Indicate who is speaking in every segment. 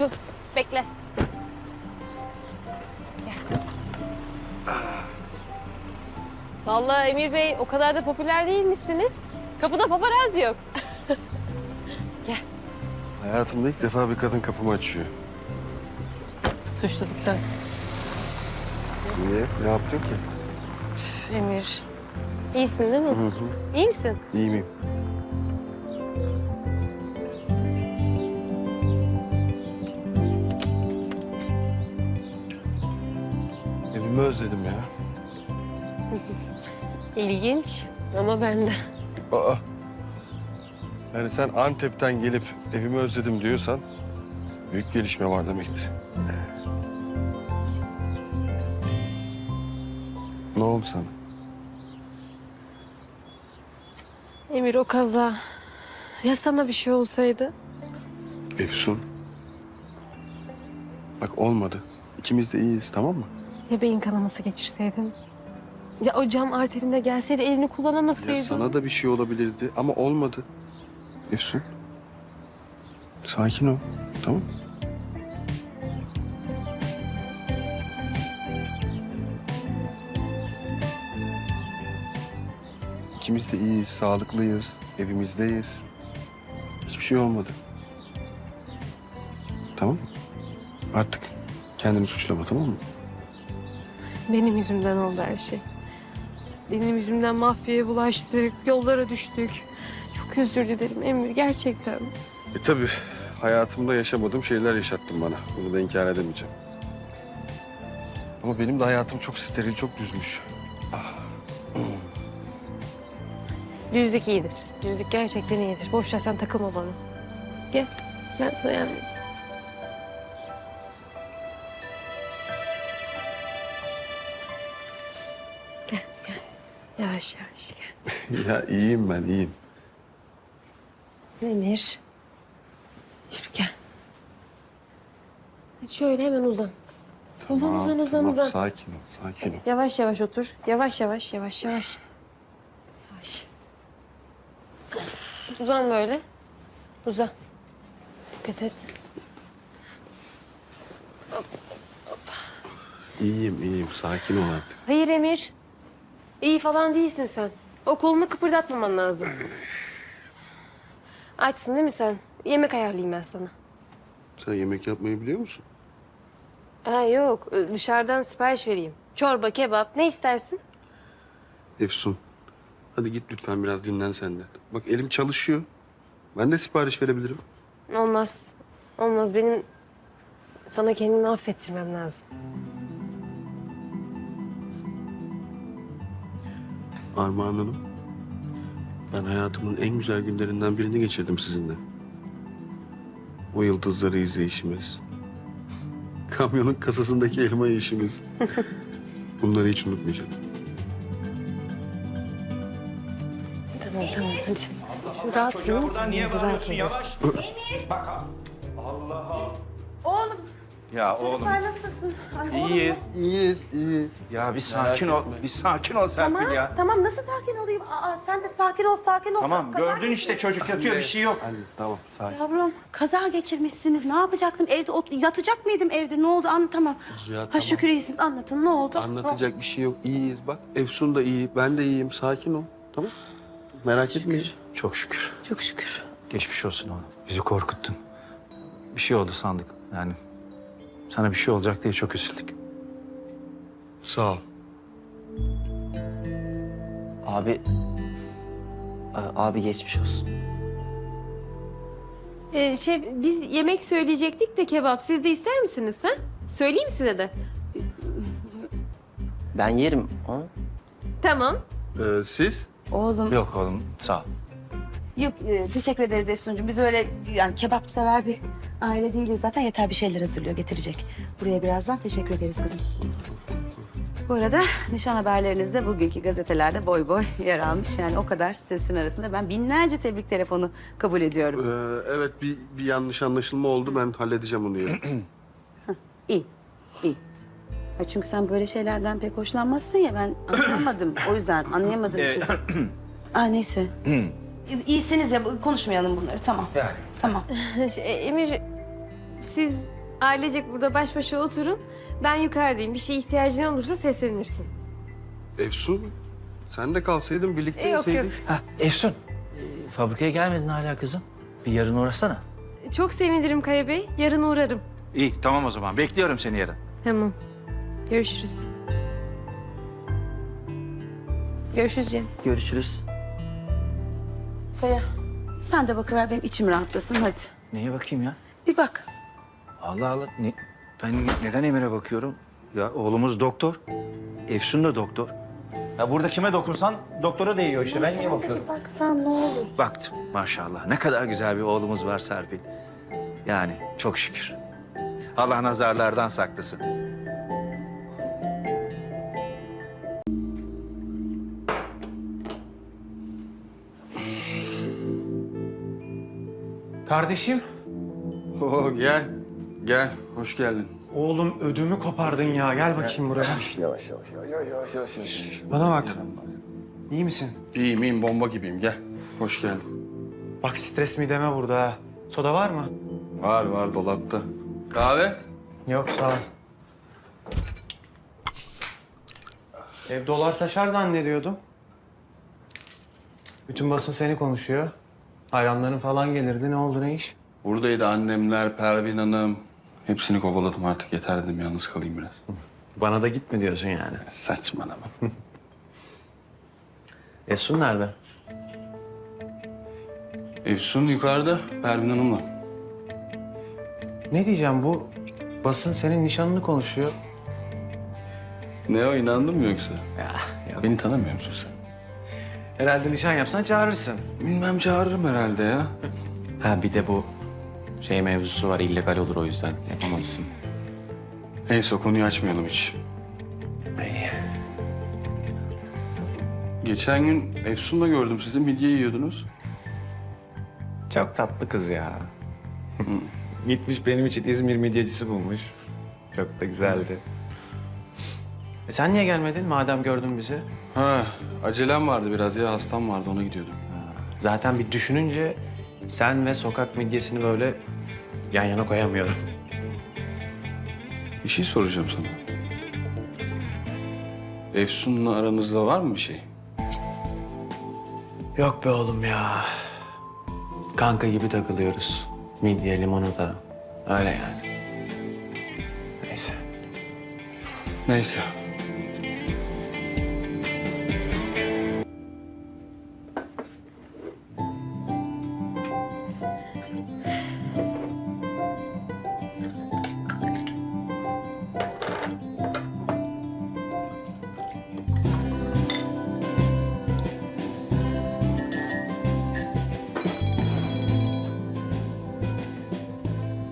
Speaker 1: Dur, bekle. Gel. Vallahi Emir Bey o kadar da popüler değilmişsiniz. Kapıda paparazzi yok.
Speaker 2: Hayatımda ilk defa bir kadın kapımı açıyor.
Speaker 1: Suçluluktan.
Speaker 2: Niye? Ne yaptın ki?
Speaker 1: Emir. İyisin değil mi?
Speaker 2: Hı hı.
Speaker 1: İyi misin?
Speaker 2: İyi miyim? Evimi özledim ya.
Speaker 1: İlginç ama ben de.
Speaker 2: Aa. Yani sen Antep'ten gelip evimi özledim diyorsan büyük gelişme var demektir. Ne oldu sana?
Speaker 1: Emir o kaza. Ya sana bir şey olsaydı?
Speaker 2: Efsun. Bak olmadı. İkimiz de iyiyiz tamam mı?
Speaker 1: Ya beyin kanaması geçirseydin? Ya o cam arterinde gelseydi elini kullanamasaydın?
Speaker 2: Ya sana da bir şey olabilirdi ama olmadı. Efsun. Sakin ol. Tamam? İkimiz de iyiyiz, sağlıklıyız, evimizdeyiz. Hiçbir şey olmadı. Tamam mı? Artık kendini suçlama tamam mı?
Speaker 1: Benim yüzümden oldu her şey. Benim yüzümden mafyaya bulaştık, yollara düştük. Çok özür dilerim Emir, gerçekten.
Speaker 2: E tabii hayatımda yaşamadığım şeyler yaşattın bana. Bunu da inkar edemeyeceğim. Ama benim de hayatım çok steril, çok düzmüş.
Speaker 1: Düzlük iyidir. Düzlük gerçekten iyidir. Boş ver sen takılma bana. Gel, ben sana yardım Yavaş yavaş gel.
Speaker 2: ya iyiyim ben, iyiyim.
Speaker 1: Emir. Yürü gel. Şöyle hemen uzan. Uzan, uzan, uzan,
Speaker 2: tamam.
Speaker 1: uzan.
Speaker 2: Sakin ol, sakin ol.
Speaker 1: Yavaş yavaş otur. Yavaş yavaş, yavaş yavaş. Yavaş. Uzan böyle. Uzan. Dikkat et.
Speaker 2: İyiyim, iyiyim. Sakin ol artık.
Speaker 1: Hayır Emir. İyi falan değilsin sen. O kolunu kıpırdatmaman lazım. Açsın değil mi sen? Yemek ayarlayayım ben sana.
Speaker 2: Sen yemek yapmayı biliyor musun?
Speaker 1: Ha yok, dışarıdan sipariş vereyim. Çorba, kebap, ne istersin?
Speaker 2: Efsun. Hadi git lütfen biraz dinlen sen de. Bak elim çalışıyor. Ben de sipariş verebilirim.
Speaker 1: Olmaz. Olmaz. Benim sana kendimi affettirmem lazım.
Speaker 2: Armağan Hanım. Ben hayatımın en güzel günlerinden birini geçirdim sizinle. O yıldızları izleyişimiz. Kamyonun kasasındaki elma yiyişimiz. Bunları hiç unutmayacağım.
Speaker 1: Tamam tamam hadi. Şu rahatsın değil mi?
Speaker 3: Buradan niye
Speaker 1: Rahat
Speaker 3: bağırıyorsun yavaş? Bak Allah Allah.
Speaker 4: Oğlum,
Speaker 3: Ya oğlum
Speaker 4: çocuklar nasılsın? Ay,
Speaker 3: iyiyiz.
Speaker 2: İyiyiz, iyiyiz.
Speaker 3: Ya bir sakin ol. Bir sakin ol Serpil
Speaker 4: Tamam,
Speaker 3: ya.
Speaker 4: tamam. Nasıl sakin olayım? Aa, sen de sakin ol, sakin ol.
Speaker 3: Tamam
Speaker 4: Kaza
Speaker 3: gördün işte
Speaker 4: geçir-
Speaker 3: çocuk yatıyor bir şey yok.
Speaker 2: Hadi tamam, sakin.
Speaker 4: Yavrum, kaza geçirmişsiniz. Ne yapacaktım? Evde ot- yatacak mıydım evde? Ne oldu? Anlatamam.
Speaker 2: Ya,
Speaker 4: Ha
Speaker 2: tamam.
Speaker 4: şükür iyisiniz. Anlatın. Ne oldu?
Speaker 2: Anlatacak bir şey yok. İyiyiz bak. Efsun da iyi, ben de iyiyim. Sakin ol. Tamam? Merak etmeyin.
Speaker 5: Çok şükür.
Speaker 4: Çok şükür.
Speaker 5: Geçmiş olsun oğlum. Bizi korkuttun. Bir şey oldu sandık. Yani sana bir şey olacak diye çok üzüldük.
Speaker 2: Sağ ol.
Speaker 6: Abi... A- Abi geçmiş olsun.
Speaker 1: Ee, şey biz yemek söyleyecektik de kebap. Siz de ister misiniz ha? Söyleyeyim size de.
Speaker 6: Ben yerim onu.
Speaker 1: Tamam.
Speaker 2: Ee, siz?
Speaker 4: Oğlum.
Speaker 5: Yok oğlum sağ ol.
Speaker 4: Yok, e, teşekkür ederiz Efsuncuğum. Biz öyle yani kebap sever bir aile değiliz. Zaten yeter bir şeyler hazırlıyor, getirecek. Buraya birazdan teşekkür ederiz kızım. Bu arada nişan haberleriniz de bugünkü gazetelerde boy boy yer almış. Yani o kadar sesin arasında ben binlerce tebrik telefonu kabul ediyorum.
Speaker 2: Ee, evet bir, bir yanlış anlaşılma oldu. Ben halledeceğim onu yarın.
Speaker 4: İyi, iyi. Ha, çünkü sen böyle şeylerden pek hoşlanmazsın ya ben anlayamadım. o yüzden anlayamadığım için. Aa neyse. İyisiniz ya konuşmayalım bunları tamam.
Speaker 3: Yani.
Speaker 4: Tamam.
Speaker 1: Şey, Emir siz ailecek burada baş başa oturun. Ben yukarıdayım. Bir şeye ihtiyacın olursa seslenirsin.
Speaker 2: Efsun, sen de kalsaydın birlikte
Speaker 1: E, yok,
Speaker 2: yeseydik.
Speaker 1: yok.
Speaker 5: Ha Efsun, e, fabrikaya gelmedin hala kızım. Bir yarın uğrasana.
Speaker 1: Çok sevinirim Kaya Bey. Yarın uğrarım.
Speaker 5: İyi tamam o zaman. Bekliyorum seni yarın.
Speaker 1: Tamam. Görüşürüz. Görüşürüz Cem.
Speaker 6: Görüşürüz.
Speaker 4: Kaya sen de bakıver benim içim rahatlasın hadi.
Speaker 5: Neye bakayım ya?
Speaker 4: Bir bak.
Speaker 5: Allah Allah. Ne, ben neden Emir'e bakıyorum? Ya oğlumuz doktor. Efsun da doktor. Ya burada kime dokunsan doktora değiyor işte. Ben niye bakıyorum?
Speaker 4: Baksan ne olur.
Speaker 5: Baktım maşallah. Ne kadar güzel bir oğlumuz var Serpil. Yani çok şükür. Allah nazarlardan saklasın.
Speaker 7: Kardeşim,
Speaker 2: Oo, gel, gel. Hoş geldin.
Speaker 7: oğlum ödümü kopardın ya. Gel bakayım buraya.
Speaker 2: Yavaş, yavaş, yavaş, yavaş, yavaş, yavaş.
Speaker 7: Bana bak. İyi misin?
Speaker 2: İyiyim, iyiyim. Bomba gibiyim. Gel. Hoş geldin.
Speaker 7: Bak stres mi deme burada ha. Soda var mı?
Speaker 2: Var, var dolapta. Kahve?
Speaker 7: Yok sağ ol. Ev dolar taşar zannediyordum. Bütün basın seni konuşuyor. Hayranların falan gelirdi. Ne oldu ne iş?
Speaker 2: Buradaydı annemler, Pervin Hanım. Hepsini kovaladım artık. Yeter dedim. Yalnız kalayım biraz.
Speaker 7: Bana da gitme diyorsun yani.
Speaker 2: Saçmalama.
Speaker 7: Esun nerede?
Speaker 2: Efsun yukarıda, Pervin Hanım'la.
Speaker 7: Ne diyeceğim bu basın senin nişanını konuşuyor.
Speaker 2: Ne o, inandın mı yoksa?
Speaker 7: Ya, ya.
Speaker 2: Beni tanımıyor musun sen?
Speaker 7: Herhalde nişan yapsan çağırırsın.
Speaker 2: Bilmem çağırırım herhalde ya.
Speaker 7: Ha bir de bu şey mevzusu var illegal olur o yüzden yapamazsın.
Speaker 2: Neyse o konuyu açmayalım hiç.
Speaker 7: İyi.
Speaker 2: Geçen gün Efsun'la gördüm sizi. Midye yiyordunuz.
Speaker 7: Çok tatlı kız ya. Gitmiş benim için İzmir midyecisi bulmuş. Çok da güzeldi. E sen niye gelmedin madem gördün bizi?
Speaker 2: Ha, acelem vardı biraz ya. Hastam vardı ona gidiyordum.
Speaker 7: Zaten bir düşününce sen ve sokak midyesini böyle yan yana koyamıyorum.
Speaker 2: Bir şey soracağım sana. Efsun'la aranızda var mı bir şey?
Speaker 7: Yok be oğlum ya. Kanka gibi takılıyoruz. Midye, limonata. Öyle yani. Neyse.
Speaker 2: Neyse.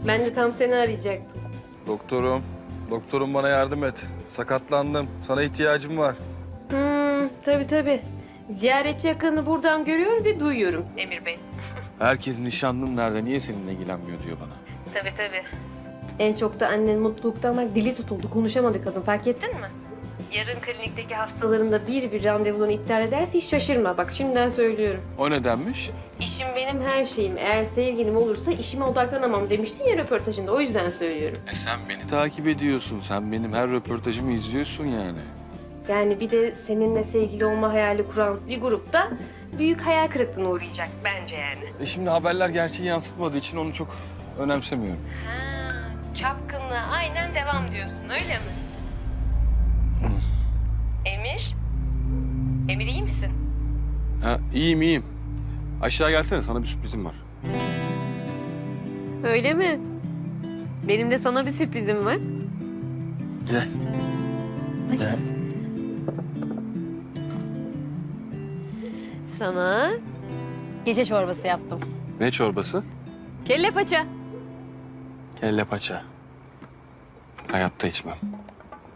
Speaker 1: Ben de tam seni arayacaktım.
Speaker 2: Doktorum, doktorum bana yardım et. Sakatlandım. Sana ihtiyacım var.
Speaker 1: Hmm, tabii tabii. Ziyaretçi yakını buradan görüyor ve duyuyorum Emir Bey.
Speaker 2: Herkes nişanlım nerede? Niye seninle ilgilenmiyor diyor bana.
Speaker 1: Tabii tabii. En çok da annen mutluluktan bak dili tutuldu. Konuşamadı kadın fark ettin mi? Yarın klinikteki hastalarında bir bir randevularını iptal ederse hiç şaşırma. Bak şimdiden söylüyorum.
Speaker 2: O nedenmiş?
Speaker 1: İşim benim her şeyim. Eğer sevgilim olursa işime odaklanamam demiştin ya röportajında. O yüzden söylüyorum.
Speaker 2: E sen beni takip ediyorsun. Sen benim her röportajımı izliyorsun yani.
Speaker 1: Yani bir de seninle sevgili olma hayali kuran bir grupta büyük hayal kırıklığına uğrayacak bence yani.
Speaker 2: E şimdi haberler gerçeği yansıtmadığı için onu çok önemsemiyorum.
Speaker 1: Ha, çapkınlığa aynen devam diyorsun öyle mi? Emir? Emir iyi misin?
Speaker 2: Ha, iyiyim iyiyim. Aşağı gelsene sana bir sürprizim var.
Speaker 1: Öyle mi? Benim de sana bir sürprizim var.
Speaker 2: Gel.
Speaker 1: Sana gece çorbası yaptım.
Speaker 2: Ne çorbası?
Speaker 1: Kelle paça.
Speaker 2: Kelle paça. Hayatta içmem.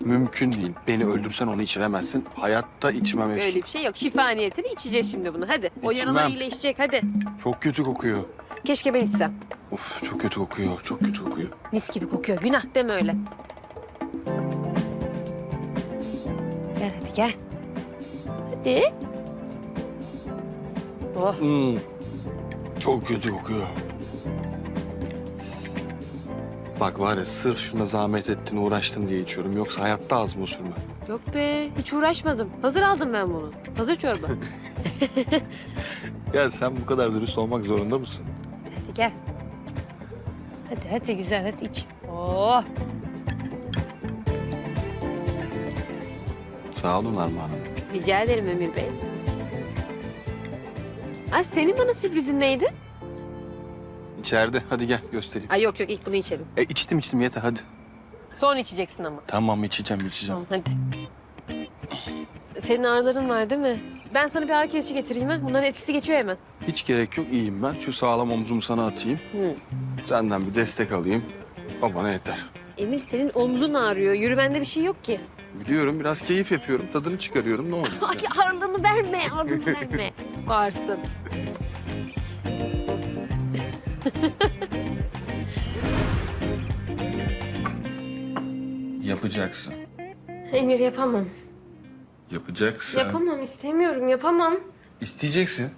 Speaker 2: Mümkün değil. Beni öldürsen onu içiremezsin. Hayatta içmem Efsun.
Speaker 1: Öyle bir şey yok. Şifa niyetine içeceğiz şimdi bunu. Hadi. O
Speaker 2: İçmem.
Speaker 1: yaralar iyileşecek hadi.
Speaker 2: Çok kötü kokuyor.
Speaker 1: Keşke ben içsem.
Speaker 2: Of çok kötü kokuyor. Çok kötü kokuyor.
Speaker 1: Mis gibi kokuyor. Günah deme öyle. Gel hadi gel. Hadi. Oh.
Speaker 2: Hmm. Çok kötü kokuyor. Bak var ya sırf şuna zahmet ettin, uğraştın diye içiyorum. Yoksa hayatta ağzıma sürme.
Speaker 1: Yok be hiç uğraşmadım. Hazır aldım ben bunu. Hazır çorba.
Speaker 2: Ya sen bu kadar dürüst olmak zorunda mısın?
Speaker 1: hadi gel. Hadi hadi güzel hadi iç. Oh.
Speaker 2: Sağ olun Armağan Hanım.
Speaker 1: Rica ederim Emir Bey. Ay senin bana sürprizin neydi?
Speaker 2: İçeride. Hadi gel göstereyim.
Speaker 1: Ay yok yok ilk bunu içelim.
Speaker 2: E içtim içtim yeter hadi.
Speaker 1: Sonra içeceksin ama.
Speaker 2: Tamam içeceğim içeceğim.
Speaker 1: Tamam hadi. Senin ağrıların var değil mi? Ben sana bir ağrı kesici getireyim ha. Bunların etkisi geçiyor hemen.
Speaker 2: Hiç gerek yok iyiyim ben. Şu sağlam omzumu sana atayım.
Speaker 1: Hı.
Speaker 2: Senden bir destek alayım. O bana yeter.
Speaker 1: Emir senin omzun ağrıyor. Yürümende bir şey yok ki.
Speaker 2: Biliyorum biraz keyif yapıyorum. Tadını çıkarıyorum ne oluyor?
Speaker 1: Ay ağırlığını verme, ağırlığını verme. Çok ağırsın.
Speaker 2: Yapacaksın.
Speaker 1: Emir yapamam.
Speaker 2: Yapacaksın.
Speaker 1: Yapamam, istemiyorum, yapamam.
Speaker 2: İsteyeceksin.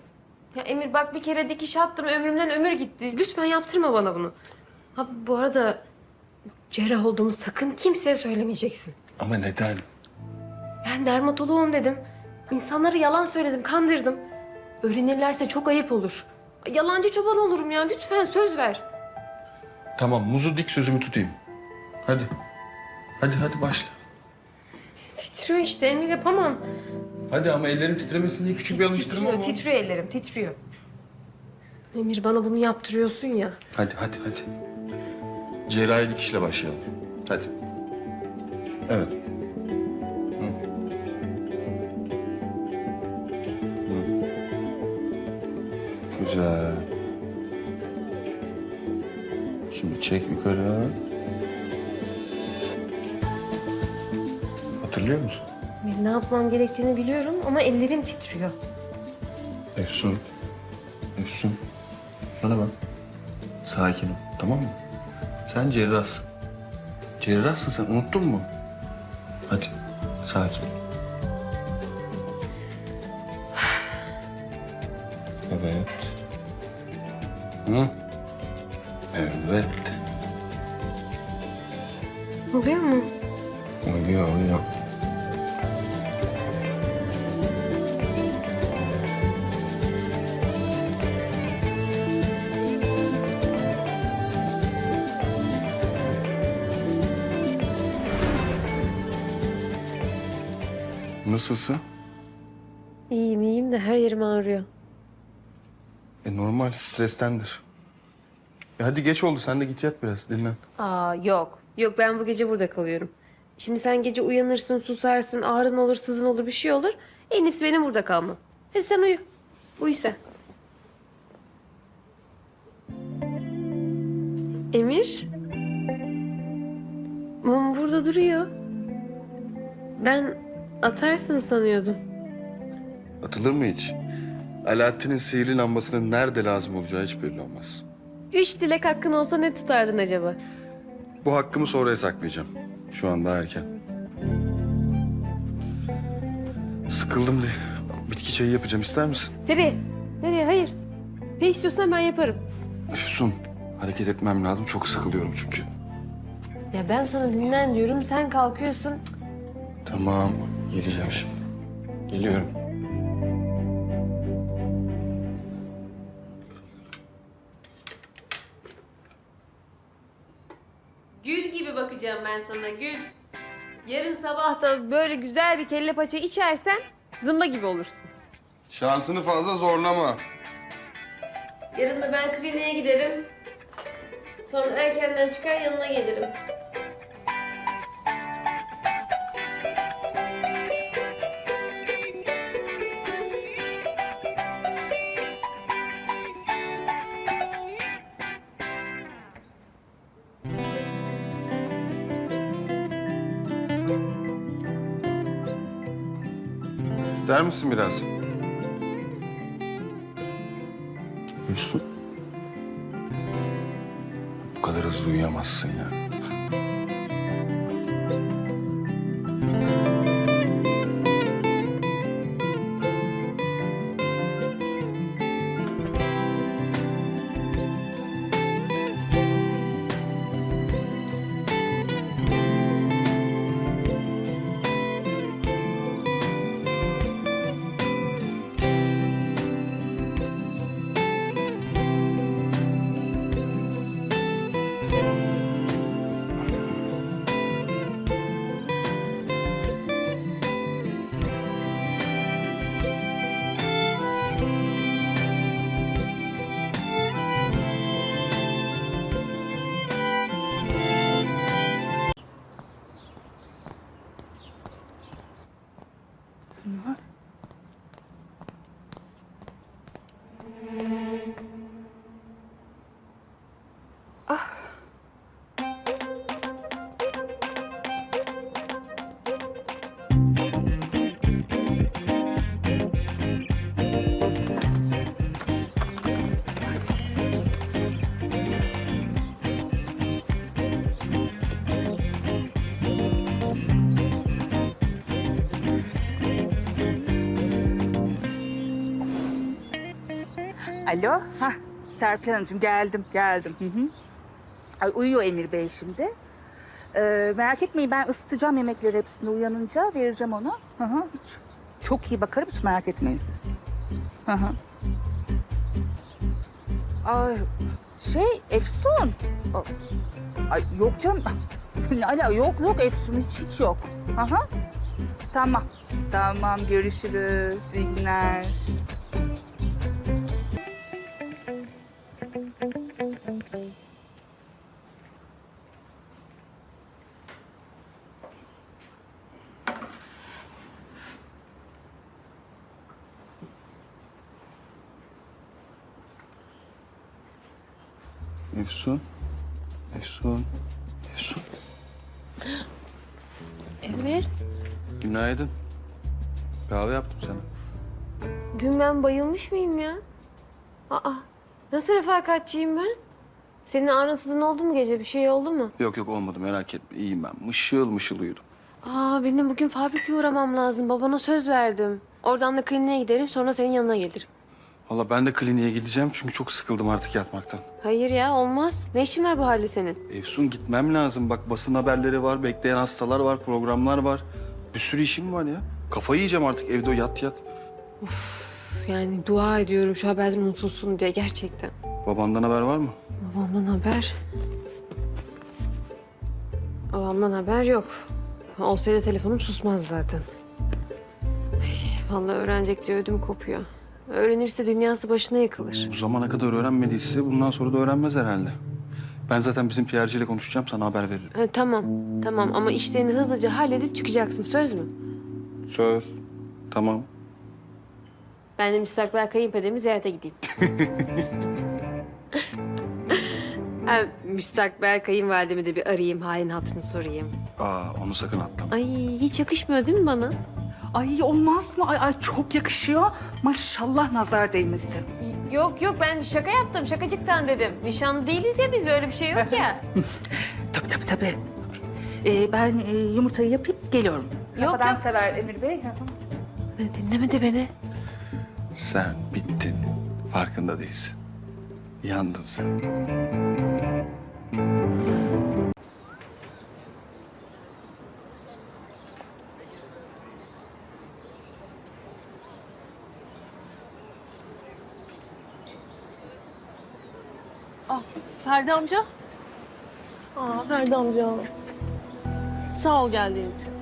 Speaker 1: Ya Emir bak bir kere dikiş attım, ömrümden ömür gitti. Lütfen yaptırma bana bunu. Ha bu arada cerrah olduğumu sakın kimseye söylemeyeceksin.
Speaker 2: Ama neden?
Speaker 1: Ben dermatoloğum dedim. İnsanlara yalan söyledim, kandırdım. Öğrenirlerse çok ayıp olur. Yalancı çoban olurum ya. Lütfen söz ver.
Speaker 2: Tamam muzu dik sözümü tutayım. Hadi. Hadi hadi başla.
Speaker 1: Titriyor işte Emir yapamam.
Speaker 2: Hadi ama ellerin titremesin diye küçük bir alıştırma
Speaker 1: Titriyor,
Speaker 2: mı?
Speaker 1: titriyor ellerim, titriyor. Emir bana bunu yaptırıyorsun ya.
Speaker 2: Hadi hadi hadi. Cerrahi dikişle başlayalım. Hadi. Evet. Güzel. Şimdi çek yukarı. Hatırlıyor musun?
Speaker 1: Ne yapmam gerektiğini biliyorum ama ellerim titriyor.
Speaker 2: Efsun. Efsun. Bana bak. Sakin ol. Tamam mı? Sen cerrahsın. Cerrahsın sen. Unuttun mu? Hadi. Sakin. Evet. Hı? Evet.
Speaker 1: Oluyor mu?
Speaker 2: Oluyor, oluyor. Nasılsın?
Speaker 1: İyiyim iyiyim de her yerim ağrıyor.
Speaker 2: Normal, strestendir. E hadi geç oldu, sen de git yat biraz, dinlen.
Speaker 1: Aa yok. Yok ben bu gece burada kalıyorum. Şimdi sen gece uyanırsın, susarsın, ağrın olur, sızın olur, bir şey olur. En iyisi benim burada kalmam. Hadi sen uyu. Uyu sen. Emir. Mum burada duruyor. Ben atarsın sanıyordum.
Speaker 2: Atılır mı hiç? Alaaddin'in sihirli lambasının nerede lazım olacağı hiç belli olmaz.
Speaker 1: Üç dilek hakkın olsa ne tutardın acaba?
Speaker 2: Bu hakkımı sonraya saklayacağım. Şu anda erken. Sıkıldım de. Bitki çayı yapacağım. ister misin?
Speaker 1: Nereye? Nereye? Hayır. Ne istiyorsan ben yaparım.
Speaker 2: Füsun. Hareket etmem lazım. Çok sıkılıyorum çünkü.
Speaker 1: Ya ben sana dinlen diyorum, sen kalkıyorsun.
Speaker 2: Tamam. Geleceğim şimdi. Geliyorum.
Speaker 1: Ben sana gül. Yarın sabah da böyle güzel bir kelle paça içersen zımba gibi olursun.
Speaker 2: Şansını fazla zorlama.
Speaker 1: Yarın da ben kliniğe giderim. Sonra erkenden çıkar yanına gelirim.
Speaker 2: İster misin biraz? Füsun. Bu kadar hızlı uyuyamazsın ya.
Speaker 8: Alo. Hah, Serpil Hanımcığım geldim, geldim. Hı hı. Ay, uyuyor Emir Bey şimdi. Ee, merak etmeyin ben ısıtacağım yemekleri hepsini uyanınca vereceğim ona. Hı hı, hiç. Çok iyi bakarım hiç merak etmeyin siz. Hı hı. Ay, şey Efsun. Ay yok canım. ne ala yok yok Efsun hiç hiç yok. Aha. Tamam. Tamam görüşürüz. İyi günler.
Speaker 2: Efsun. Efsun. Efsun.
Speaker 1: Emir,
Speaker 2: Günaydın. Kahve yaptım sana.
Speaker 1: dün ben bayılmış mıyım ya? Aa, nasıl refakatçiyim ben? Senin ağrınsızın oldu mu gece? Bir şey oldu mu?
Speaker 2: Yok yok olmadı merak etme. İyiyim ben. Mışıl mışıl uyudum.
Speaker 1: Aa, benim bugün fabrikaya uğramam lazım. Babana söz verdim. Oradan da kliniğe giderim, sonra senin yanına gelirim.
Speaker 2: Valla ben de kliniğe gideceğim çünkü çok sıkıldım artık yatmaktan.
Speaker 1: Hayır ya, olmaz. Ne işin var bu halde senin?
Speaker 2: Efsun gitmem lazım. Bak basın haberleri var, bekleyen hastalar var, programlar var. Bir sürü işim var ya. Kafayı yiyeceğim artık evde yat yat.
Speaker 1: Üf, Yani dua ediyorum şu haberden unutulsun diye gerçekten.
Speaker 2: Babandan haber var mı?
Speaker 1: Babamdan haber... Babamdan haber yok. Olsaydı telefonum susmaz zaten. Ay, vallahi öğrenecek diye ödüm kopuyor. Öğrenirse dünyası başına yıkılır.
Speaker 2: Bu zamana kadar öğrenmediyse bundan sonra da öğrenmez herhalde. Ben zaten bizim PRC ile konuşacağım sana haber veririm.
Speaker 1: Ha, tamam, tamam ama işlerini hızlıca halledip çıkacaksın. Söz mü?
Speaker 2: Söz. Tamam.
Speaker 1: Ben de müstakbel kayınpederimi ziyarete gideyim. ha, müstakbel kayınvalidemi de bir arayayım, halini hatırını sorayım.
Speaker 2: Aa onu sakın atlama.
Speaker 1: Ay hiç yakışmıyor değil mi bana?
Speaker 8: Ay olmaz mı? Ay, ay çok yakışıyor. Maşallah nazar değmesin.
Speaker 1: Yok yok ben şaka yaptım, şakacıktan dedim. Nişanlı değiliz ya biz, öyle bir şey yok ya.
Speaker 8: Tabii tabii tabii. Ee, ben e, yumurtayı yapıp geliyorum.
Speaker 1: Yok,
Speaker 8: Kafadan
Speaker 1: yok.
Speaker 8: sever Emir Bey.
Speaker 1: Dinlemedi beni.
Speaker 2: Sen bittin. Farkında değilsin. Yandın sen.
Speaker 9: Ferdi amca. Aa Ferdi amca. Sağ ol geldiğin için.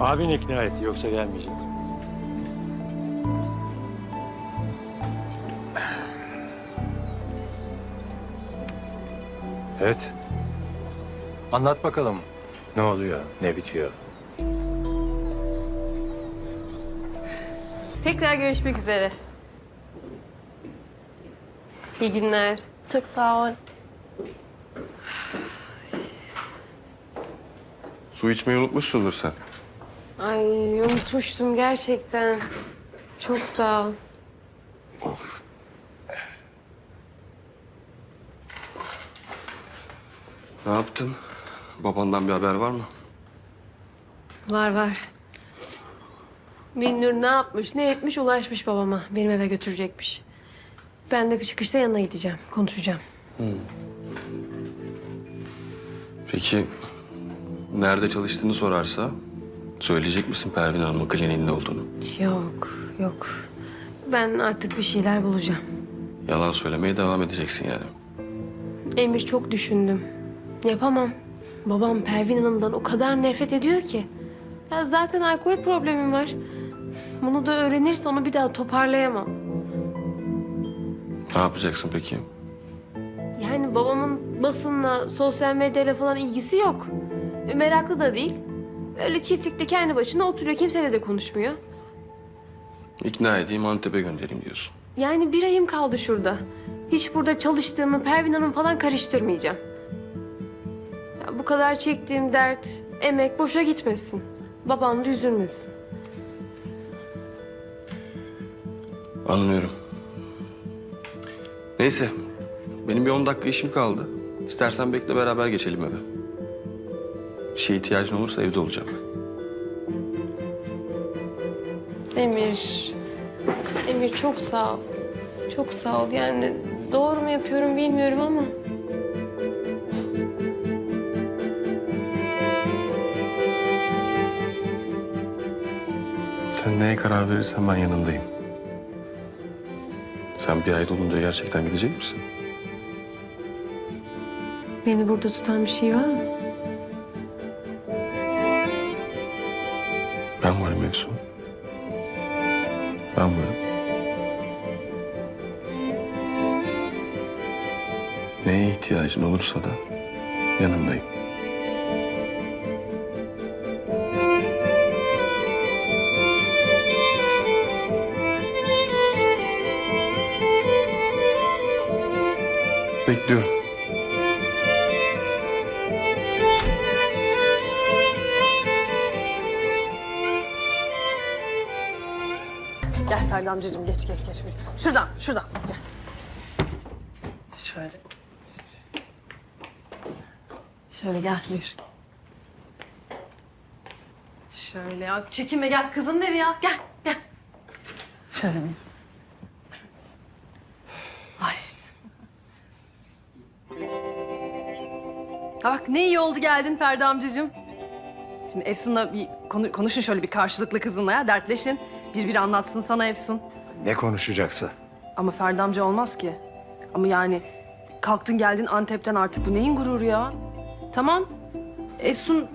Speaker 10: Abin ikna etti yoksa gelmeyecektim. Evet. Anlat bakalım. Ne oluyor, ne bitiyor?
Speaker 1: Tekrar görüşmek üzere. İyi günler.
Speaker 9: Çok sağ ol.
Speaker 2: Su içmeyi unutmuşsundur sen.
Speaker 1: Ay unutmuştum gerçekten. Çok sağ ol.
Speaker 2: Ne yaptın? Babandan bir haber var mı?
Speaker 1: Var var. Binnur ne yapmış, ne etmiş ulaşmış babama. Benim eve götürecekmiş. Ben de çıkışta yanına gideceğim, konuşacağım.
Speaker 2: Peki nerede çalıştığını sorarsa söyleyecek misin Pervin Hanım'ın kliniğinde olduğunu?
Speaker 1: Yok, yok. Ben artık bir şeyler bulacağım.
Speaker 2: Yalan söylemeye devam edeceksin yani.
Speaker 1: Emir çok düşündüm. Yapamam. Babam Pervin Hanım'dan o kadar nefret ediyor ki. Ya zaten alkol problemim var. Bunu da öğrenirse onu bir daha toparlayamam.
Speaker 2: Ne yapacaksın peki?
Speaker 1: Yani babamın basınla, sosyal medyayla falan ilgisi yok. Meraklı da değil. Öyle çiftlikte kendi başına oturuyor. Kimseyle de konuşmuyor.
Speaker 2: İkna edeyim Antep'e göndereyim diyorsun.
Speaker 1: Yani bir ayım kaldı şurada. Hiç burada çalıştığımı Pervin Hanım falan karıştırmayacağım. Ya bu kadar çektiğim dert, emek boşa gitmesin. Babam da üzülmesin.
Speaker 2: Anlıyorum. Neyse. Benim bir 10 dakika işim kaldı. İstersen bekle beraber geçelim eve. Bir şeye ihtiyacın olursa evde olacağım.
Speaker 1: Emir, Emir çok sağ ol. Çok sağ ol. Yani doğru mu yapıyorum bilmiyorum ama...
Speaker 2: Sen neye karar verirsen ben yanındayım. Sen bir ay dolunca gerçekten gidecek misin?
Speaker 1: Beni burada tutan bir şey var mı?
Speaker 2: Ben varım. Neye ihtiyacın olursa da yanındayım. Bekliyorum.
Speaker 9: Ferdi amcacığım geç geç geç. Şuradan şuradan gel. Şöyle. Şöyle gel buyur. Şöyle ya çekinme gel kızın evi ya gel gel. Şöyle mi? Ay. Ha bak ne iyi oldu geldin Ferdi amcacığım. Şimdi Efsun'la bir konu- konuşun şöyle bir karşılıklı kızınla ya dertleşin. Bir bir anlatsın sana Efsun.
Speaker 10: Ne konuşacaksa?
Speaker 9: Ama Ferdi amca olmaz ki. Ama yani kalktın geldin Antep'ten artık bu neyin gururu ya? Tamam. Efsun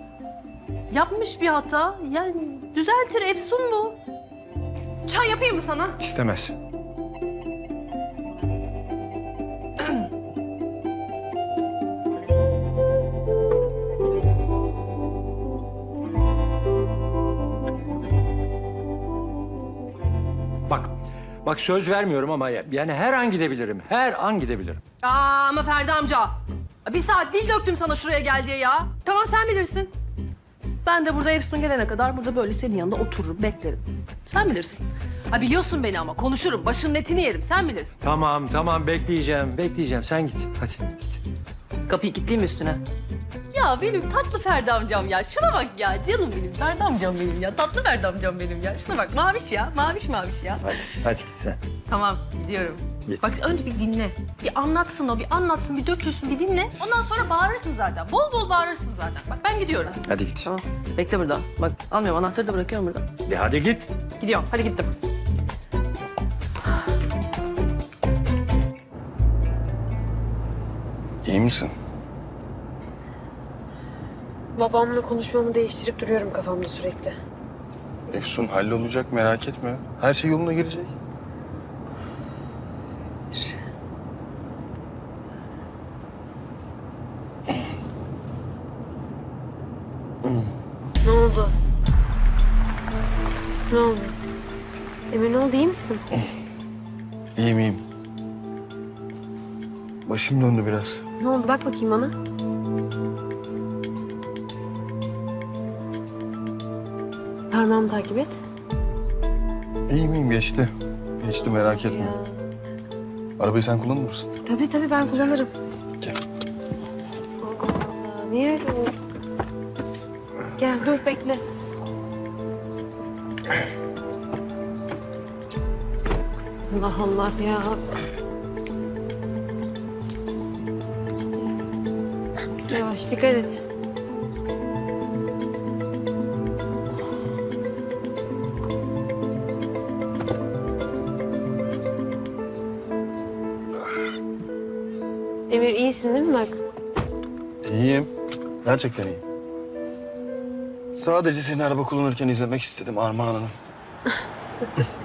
Speaker 9: yapmış bir hata. Yani düzeltir Efsun bu. Çay yapayım mı sana?
Speaker 10: İstemez. Bak söz vermiyorum ama ya- yani her an gidebilirim. Her an gidebilirim.
Speaker 9: Aa ama Ferdi amca. Bir saat dil döktüm sana şuraya gel diye ya. Tamam sen bilirsin. Ben de burada Efsun gelene kadar burada böyle senin yanında otururum, beklerim. Sen bilirsin. Ha biliyorsun beni ama konuşurum. Başının etini yerim. Sen bilirsin.
Speaker 10: Tamam, tamam bekleyeceğim, bekleyeceğim. Sen git. Hadi git.
Speaker 9: Kapıyı kilitleyeyim mi üstüne? Ya benim tatlı Ferdi amcam ya. Şuna bak ya. Canım benim. Ferdi amcam benim ya. Tatlı Ferdi amcam benim ya. Şuna bak. Maviş ya. Maviş maviş ya.
Speaker 10: Hadi, hadi git sen.
Speaker 9: Tamam. Gidiyorum.
Speaker 10: Git.
Speaker 9: Bak önce bir dinle. Bir anlatsın o. Bir anlatsın. Bir dökülsün. Bir dinle. Ondan sonra bağırırsın zaten. Bol bol bağırırsın zaten. Bak ben gidiyorum.
Speaker 10: Hadi git.
Speaker 9: Tamam. Bekle burada. Bak almıyorum. Anahtarı da bırakıyorum burada.
Speaker 10: De hadi git.
Speaker 9: Gidiyorum. Hadi gittim.
Speaker 2: İyi misin?
Speaker 1: Babamla konuşmamı değiştirip duruyorum kafamda sürekli.
Speaker 2: Efsun hallolacak merak etme. Her şey yoluna girecek.
Speaker 1: Ne oldu? Ne oldu? Emir ne oldu iyi misin?
Speaker 2: İyiyim iyiyim. Başım döndü biraz.
Speaker 1: Ne oldu bak bakayım bana. Parmağımı takip et.
Speaker 2: İyiyim iyiyim geçti. Geçti merak etme.
Speaker 1: Ya.
Speaker 2: Arabayı sen kullanır mısın?
Speaker 1: Tabii tabii ben kullanırım.
Speaker 2: Gel.
Speaker 1: Allah Allah niye öyle oldu? Gel dur bekle. Allah Allah ya. Yavaş dikkat et. İyisin değil mi bak?
Speaker 2: İyiyim. Gerçekten iyiyim. Sadece seni araba kullanırken izlemek istedim Armağan Hanım.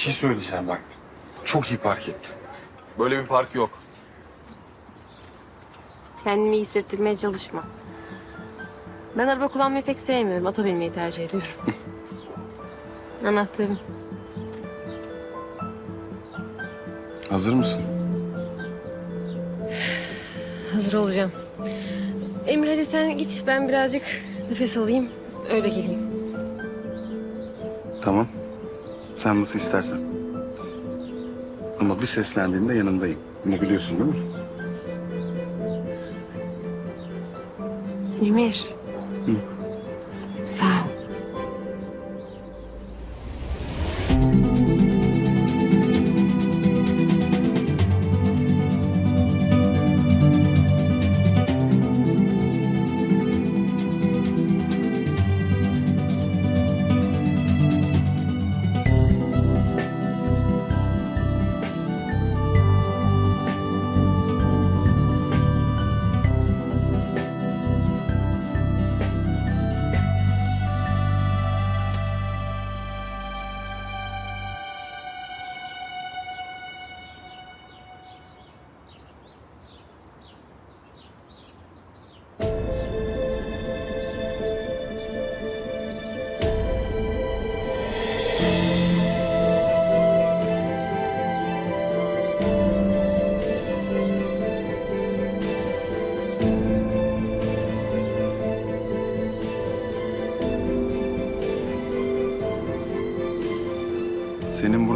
Speaker 2: şey söyleyeceğim bak. Çok iyi park ettin. Böyle bir park yok.
Speaker 1: Kendimi iyi hissettirmeye çalışma. Ben araba kullanmayı pek sevmiyorum. Ata binmeyi tercih ediyorum. Anahtarım.
Speaker 2: Hazır mısın?
Speaker 1: Hazır olacağım. Emir hadi sen git. Ben birazcık nefes alayım. Öyle geleyim.
Speaker 2: Tamam. Sen nasıl istersen. Ama bir seslendiğinde yanındayım. Bunu biliyorsun değil mi?
Speaker 1: Emir. Sağ ol.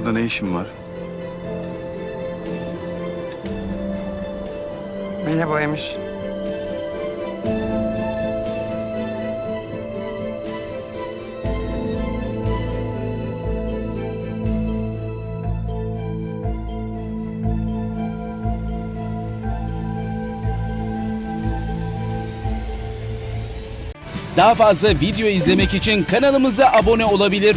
Speaker 2: Burada ne işin var?
Speaker 10: Merhaba Emir.
Speaker 11: Daha fazla video izlemek için kanalımıza abone olabilir.